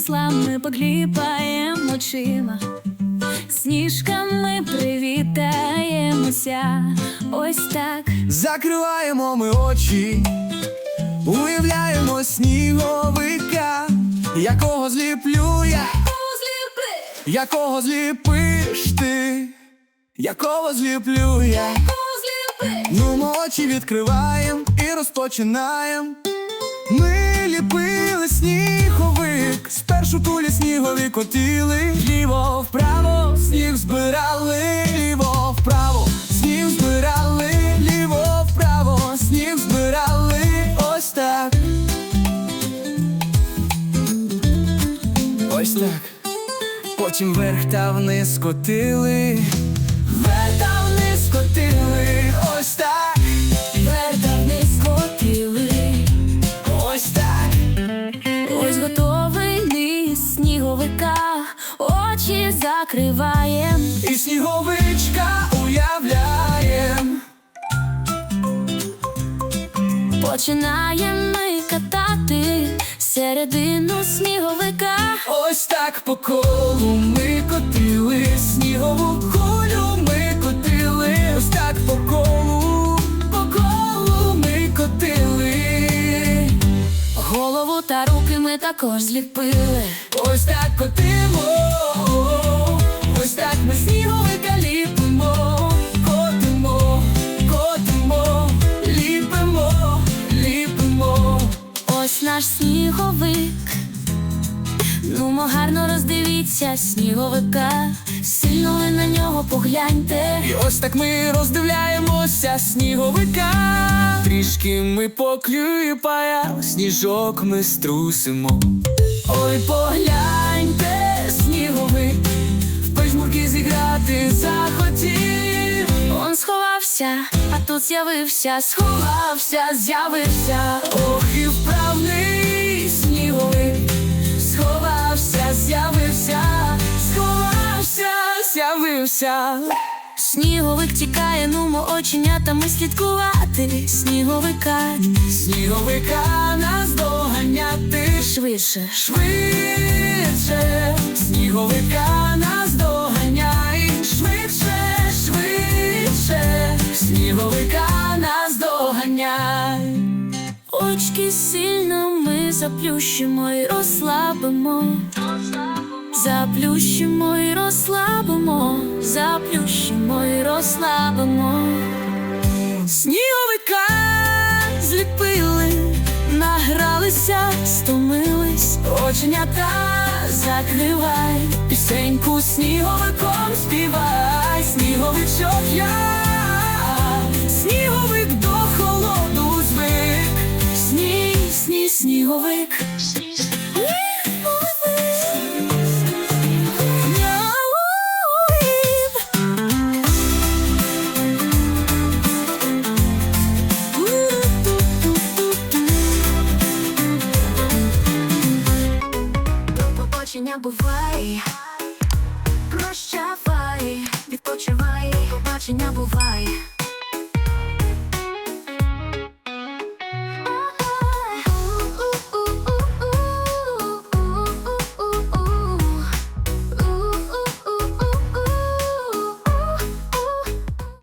виросла, ми покліпаємо очима, сніжками привітаємося. Ось так. Закриваємо ми очі, уявляємо сніговика, якого зліплю я, якого зліпиш ти, якого зліплю я. Ну, ми очі відкриваємо і розпочинаємо. Спершу кулі снігові котили, ліво вправо, сніг збирали, ліво вправо, сніг збирали, ліво вправо, сніг збирали, ось так. Ось так. Потім вверх та вниз котили. Закриваєм. І сніговичка уявляєм. Починаємо ми катати середину сніговика. Ось так по колу ми котили, снігову кулю ми котили, ось так по колу, по колу ми котили. Голову та руки ми також зліпили. Ось так котимо, так ми сніговика ліпимо, котимо, котимо, ліпимо, ліпимо. Ось наш сніговик. Ну, гарно роздивіться сніговика. Сильно ви на нього погляньте. І ось так ми роздивляємося сніговика. Трішки ми поклюпая, сніжок ми струсимо. Ой, погляньте, сховався, а тут з'явився, сховався, з'явився. Ох, і вправний сніговик, сховався, з'явився, сховався, з'явився. Сніговик тікає, нумо оченятами слідкувати. Сніговика Сніговика нас доганяти швидше. Швидше, сніговика нас Очки сильно ми заплющимо і розслабимо. Заплющимо і розслабимо, заплющимо і розслабимо. Сніговика Зліпили, награлися, стомились, оченята закривай. Пісеньку сніговиком співай, сніговичок я, сніговик. Побачення бувай, прощавай, відпочивай, побачення бувай.